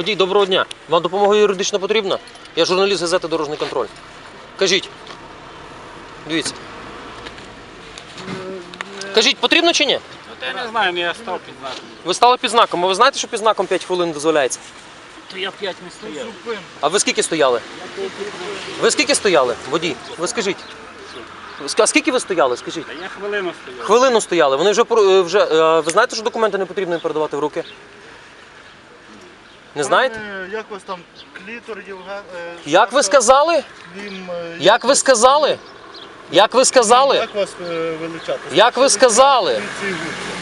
Водій, доброго дня. Вам допомога юридична потрібна? Я журналіст газети Дорожній контроль. Кажіть. Дивіться. Кажіть, потрібно чи ні? От я не знаю, ну я став під знаком. Ви стали під знаком, а ви знаєте, що під знаком 5 хвилин дозволяється? То я 5 не стояв. А ви скільки стояли? Ви скільки стояли? Водій, ви скажіть. А скільки ви стояли? Скажіть. Та я хвилину стояв. Хвилину стояли. Вони вже е, вже. е, Ви знаєте, що документи не потрібно їм передавати в руки? Не знаєте? Пане, Як вас там клітор Євген? е, Як ви Саша, сказали? Клім, е, Як ви сказали? Як ви сказали? Як вас е, величати? Як ви сказали? Поліції Гуцул.